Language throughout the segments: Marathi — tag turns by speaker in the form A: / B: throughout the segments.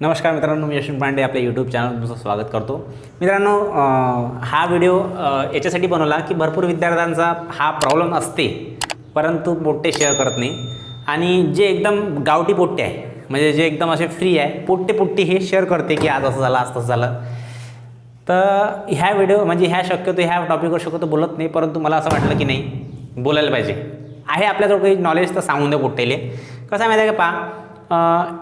A: नमस्कार मित्रांनो मी यशवंत पांडे आपल्या यूट्यूब चॅनल तुमचं स्वागत करतो. मित्रांनो हा व्हिडिओ याच्यासाठी बनवला की भरपूर विद्यार्थ्यांचा हा प्रॉब्लेम असते परंतु पोट्टे शेअर करत नाही. आणि जे एकदम गावठी पोट्टे आहे म्हणजे जे एकदम असे फ्री आहे पोट्टे पोट्टे हे शेअर करते की आज असं झालं आज तसं झालं. तर ह्या व्हिडिओ म्हणजे ह्या शक्यतो ह्या टॉपिकवर शक्यतो बोलत नाही परंतु मला असं वाटलं की नाही बोलायला पाहिजे. आहे आपल्याजवळ काही नॉलेज तर सांगून द्या पोट्टेले. कसं आहे माहिती आहे का पा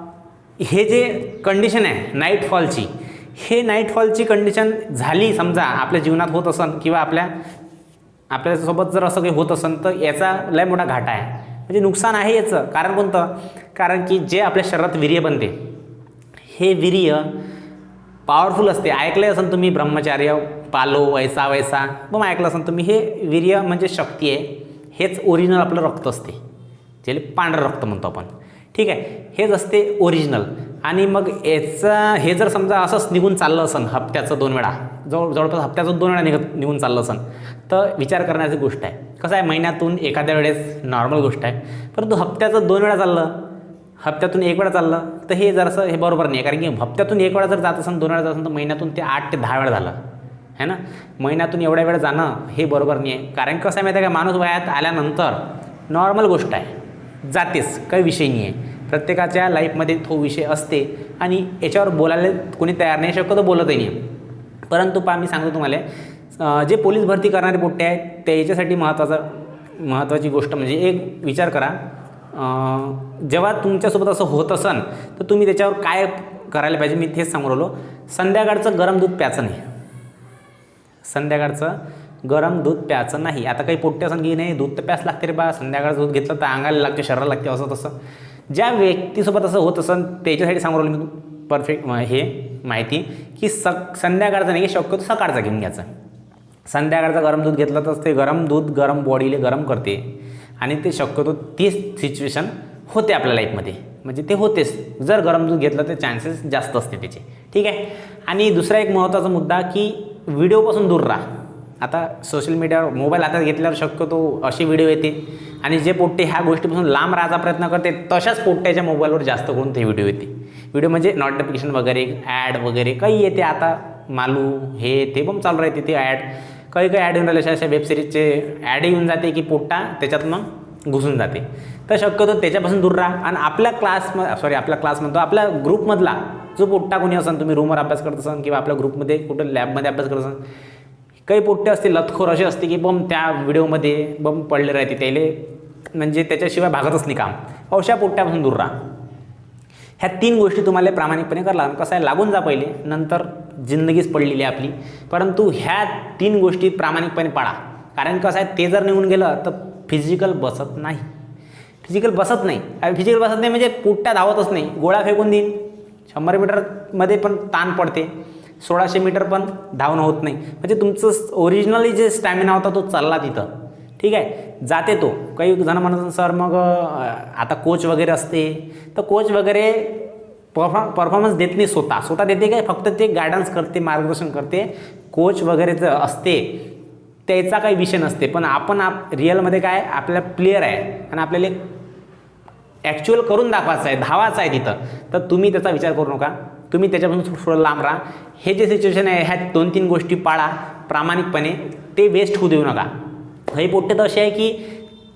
A: हे जे कंडिशन आहे नाईटफॉलची हे नाईटफॉलची कंडिशन झाली समजा आपल्या जीवनात होत असन किंवा आपल्या आपल्यासोबत जर असं काही होत असन तर याचा लय मोठा घाटा आहे. म्हणजे नुकसान आहे याचं. कारण कोणतं? कारण की जे आपल्या शरीरात वीर्य बनते हे वीर्य पॉवरफुल असते. ऐकले असेल तुम्ही ब्रह्मचार्य पालो वैसा वैसा मग ऐकलं असेल तुम्ही हे वीर्य म्हणजे शक्ती आहे. हेच ओरिजिनल आपलं रक्त असते. ज्याला पांढरं रक्त म्हणतो आपण. ठीक आहे? हेच असते ओरिजिनल आणि मग याचा हे जर समजा असंच निघून चाललं असन हप्त्याचं दोन वेळा जवळ जवळपास हप्त्याचं दोन वेळा निघत निघून चाललं असन तर विचार करण्याची गोष्ट आहे. कसं आहे? महिन्यातून एखाद्या वेळेस नॉर्मल गोष्ट आहे. परंतु हप्त्याचं दोन वेळा चाललं हप्त्यातून एक वेळा चाललं तर हे जरासं हे बरोबर नाही. आहे कारण की हप्त्यातून एक वेळा जर जात असेल दोन वेळा जात असेल तर महिन्यातून ते आठ ते दहा वेळा झालं. है ना? महिन्यातून एवढ्या वेळ जाणं हे बरोबर नाही आहे. कारण कसं आहे माहिती आहे का? माणूस वयात आल्यानंतर नॉर्मल गोष्ट आहे. जातेच काही विषय नाही आहे प्रत्येकाच्या लाईफमध्ये तो विषय असते आणि याच्यावर बोलायला कोणी तयार नाही शक्यतो बोलतही नाही. परंतु पा मी सांगतो तुम्हाला जे पोलीस भरती करणारे पोट्टे आहेत त्याच्यासाठी महत्त्वाचं महत्त्वाची गोष्ट म्हणजे एक विचार करा. जेव्हा तुमच्यासोबत असं होत असन तर तुम्ही त्याच्यावर काय करायला पाहिजे? मी तेच सांगू राहिलो. संध्याकाळचं गरम दूध प्याचं नाही. संध्याकाळचं गरम दूध प्यायचं नाही. आता काही पोट्ट्या असं नाही दूध तर प्यास लागते रे बा. संध्याकाळचं दूध घेतलं तर अंगाला लागते शरीराला लागते असं तसं. ज्या व्यक्तीसोबत असं होत असं त्याच्यासाठी सांगू राहिलो मी परफेक्ट हे माहिती. की सक संध्याकाळचं नाही की शक्यतो सकाळचं घेऊन घ्यायचं. संध्याकाळचं गरम दूध घेतलं तर ते गरम दूध गरम बॉडीला गरम करते. आणि ते शक्यतो तीच सिच्युएशन होते आपल्या लाईफमध्ये म्हणजे ते होतेच. जर गरम दूध घेतलं तर चान्सेस जास्त असते त्याचे. ठीक आहे? आणि दुसरा एक महत्त्वाचा मुद्दा की व्हिडिओपासून दूर राहा. आता सोशल मीडियावर मोबाईल हातात घेतल्यावर शक्यतो असे व्हिडिओ येते. आणि जे पोट्टे ह्या गोष्टीपासून लांब राहायचा प्रयत्न करते तशाच पोट्ट्याच्या मोबाईलवर जास्त करून ते व्हिडिओ येते. व्हिडिओ म्हणजे नोटिफिकेशन वगैरे ॲड वगैरे काही येते. आता मालू हे ते पण चालू राहते ते ॲड काही काही ॲड येऊन राहिले अशा वेबसिरीजचे ॲड येऊन जाते की पोट्टा त्याच्यातनं घुसून जाते. तर शक्यतो त्याच्यापासून दूर राहा. आणि आपल्या क्लास सॉरी आपल्या क्लास म्हणतो आपल्या ग्रुपमधला जो पोट्टा कोणी असाल तुम्ही रूमवर अभ्यास करत असाल किंवा आपल्या ग्रुपमध्ये कुठं लॅबमध्ये अभ्यास करत असाल काही पोट्टे असते लतखोर असे असते की बम त्या व्हिडिओमध्ये बम पडले राहते त्याले म्हणजे त्याच्याशिवाय भागतच नाही काम. अशा पोट्ट्यापासून दूर राहा. ह्या तीन गोष्टी तुम्हाला प्रामाणिकपणे करा. लागणार कसं आहे लागून जा पहिले नंतर जिंदगीच पडलेली आहे आपली. परंतु ह्या तीन गोष्टी प्रामाणिकपणे पाळा. कारण कसं आहे ते जर निघून गेलं तर फिजिकल बसत नाही. फिजिकल बसत नाही. फिजिकल बसत नाही म्हणजे पुट्ट्या धावतच नाही. गोळा फेकून देईन. शंभर मीटरमध्ये पण ताण पडते. सोळाशे मीटर पण धावणं होत नाही. म्हणजे तुमचं ओरिजिनली जे स्टॅमिना होता तो चालला तिथं. ठीक आहे? जाते तो. काही जण म्हणत सर मग आता कोच वगैरे असते. तर कोच वगैरे परफॉर्म परफॉर्मन्स देत नाही स्वतः. स्वतः देते काय? फक्त ते गायडन्स करते मार्गदर्शन करते. कोच वगैरे जर असते त्याचा काही विषय नसते. पण आपण आप रिअलमध्ये काय? आपल्या प्लेयर आहे. आणि आपल्याला ॲक्च्युअल करून दाखवायचं आहे धावायचं आहे तिथं. तर तुम्ही त्याचा विचार करू नका. तुम्ही त्याच्यापासून थोडं लांब राहा. हे जे सिच्युएशन आहे ह्या दोन तीन गोष्टी पाळा. प्रामाणिकपणे ते वेस्ट होऊ देऊ नका. हे पोट्टे तर असे आहे की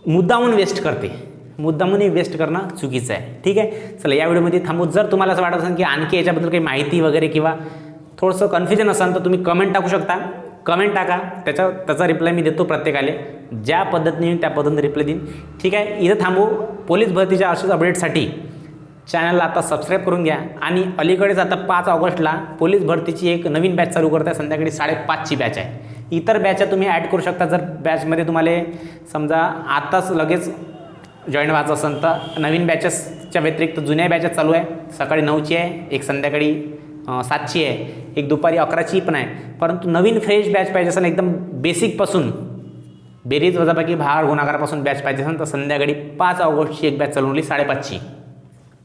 A: मुद्दामून वेस्ट करते. मुद्दामूनही वेस्ट करणं चुकीचं आहे. ठीक आहे? चला या व्हिडिओमध्ये थांबू. जर तुम्हाला असं वाटत असेल की आणखी याच्याबद्दल काही माहिती वगैरे किंवा थोडंसं कन्फ्युजन असेल तर तुम्ही कमेंट टाकू शकता. कमेंट टाका. त्याच्या त्याचा रिप्लाय मी देतो प्रत्येकाले. ज्या पद्धतीने त्या पद्धतीने रिप्लाय देईन. ठीक आहे? इथं थांबू. पोलीस भरतीच्या अशाच अपडेटसाठी चॅनलला आता सबस्क्राईब करून घ्या. आणि अलीकडेच आता पाच ऑगस्टला पोलीस भरतीची एक नवीन बॅच चालू करत आहे संध्याकाळी साडेपाचची बॅच आहे. इतर बॅचा तुम्ही ॲड करू शकता. जर बॅचमध्ये तुम्हाला समजा आत्ताच लगेच जॉईन व्हायचं असेल तर नवीन बॅचेसच्या व्यतिरिक्त जुन्या बॅचेस चालू आहे. सकाळी नऊची आहे. एक संध्याकाळी सातची आहे. एक दुपारी अकराची पण आहे. परंतु नवीन फ्रेश बॅच पाहिजे असेल एकदम बेसिकपासून बेरीज वजापैकी भार गुणाकारापासून बॅच पाहिजे असेल तर संध्याकाळी पाच ऑगस्टची एक बॅच चालवली साडेपाचची.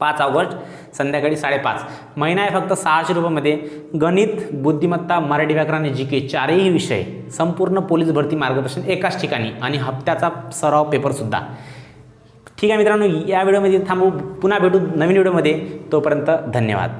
A: पाच ऑगस्ट संध्याकाळी साडेपाच. महिना आहे फक्त सहाशे रुपयामध्ये. गणित बुद्धिमत्ता मराठी व्याकरण आणि जी के चारही विषय संपूर्ण पोलीस भरती मार्गदर्शन एकाच ठिकाणी आणि हप्त्याचा सराव पेपरसुद्धा ठीक आहे मित्रांनो या व्हिडिओमध्ये थांबू. पुन्हा भेटू नवीन व्हिडिओमध्ये. तोपर्यंत धन्यवाद.